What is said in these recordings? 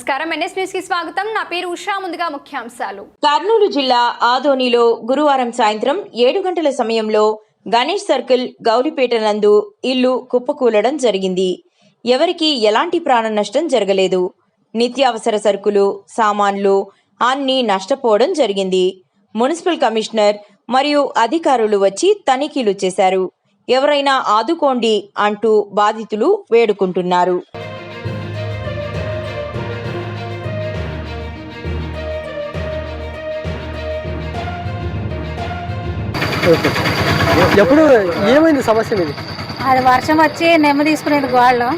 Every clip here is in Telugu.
నమస్కారం. ఎన్ఎస్ న్యూస్కి స్వాగతం. నా పేరు ఉషా. ముందుగా ముఖ్యాంశాలు. కర్నూలు జిల్లా ఆదోనిలో గురువారం సాయంత్రం ఏడు గంటల సమయంలో గణేష్ సర్కిల్ గౌలిపేట నందు ఇల్లు కుప్పకూలడం జరిగింది. ఎవరికి ఎలాంటి ప్రాణ నష్టం జరగలేదు. నిత్యావసర సరుకులు సామాన్లు అన్ని నష్టపోవడం జరిగింది. మున్సిపల్ కమిషనర్ మరియు అధికారులు వచ్చి తనిఖీలు చేశారు. ఎవరైనా ఆదుకోండి అంటూ బాధితులు వేడుకుంటున్నారు. ఓకే. ఎప్పుడు ఏమైంది సమస్య మీది? అది వర్షం వచ్చి నెమ్మ తీసుకునేది గోళ్ళు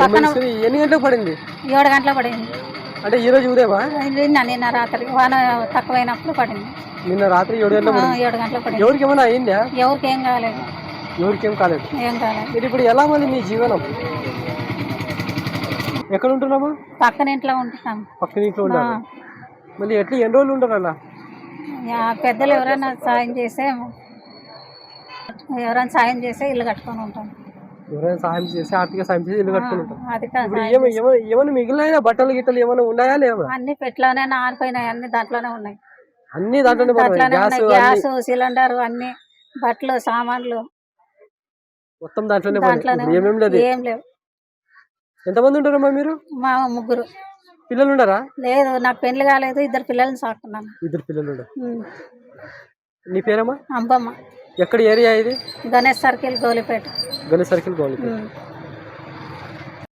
పక్కన ఎన్ని గంటలకు పడింది? ఏడు గంటలకు పడింది. అంటే ఈ రోజు ఉదయమా? నిన్న నిన్న రాత్రి వాన తక్కువైనప్పుడు పడింది. నిన్న రాత్రి ఏడు గంటలకు పడింది. ఏడు గంటలకు పడింది. ఎవరికి ఏమైనా అయిందా? ఎవరికి ఏం కాలేదు. ఎవరికి ఏం కాలేదు. ఏం కాలేదు. మీరు ఇప్పుడు ఎలా మళ్ళీ మీ జీవనం? ఎక్కడ ఉంటున్నాము? పక్కన ఇంట్లో ఉంటున్నాం. పక్కన ఇంట్లో ఉండాలి. మళ్ళీ ఎట్లా? ఎన్ని రోజులు ఉంటారు అలా? పెద్దలు ఎవరైనా సాయం చేస్తే ఎవరైనా సాయం చేస్తే ఇల్లు కట్టుకొని ఉంటాం. ఎవరైనా సహాయం చేసి ఆర్థిక సాయం చేసి ఇల్లు కట్టుకుని ఏమైనా మిగిలిన బట్టలు గిట్టలు ఏమైనా ఉన్నాయా లేవా? అన్ని పెట్లోనే నానిపోయినాయి అన్ని దాంట్లోనే ఉన్నాయి. అన్ని దాంట్లోనే గ్యాస్ సిలిండర్ అన్ని బట్టలు సామాన్లు. మొత్తం దాంట్లోనే ఏమేం లేదు? ఏం లేవు. ఎంతమంది ఉంటారమ్మా మీరు? మా ముగ్గురు. పిల్లలు ఉండరా లేదు నాకు పెళ్ళి కాలేదు ఇద్దరు పిల్లల్ని సాకున్నాను. ఇద్దరు పిల్లలు ఉండరు. నీ పేరమ్మా? అంబమ్మ. ఎక్కడ ఏరియా ఇది? గణేష్ సర్కిల్ గోలిపేట. గణేష్ సర్కిల్ ఉమ్.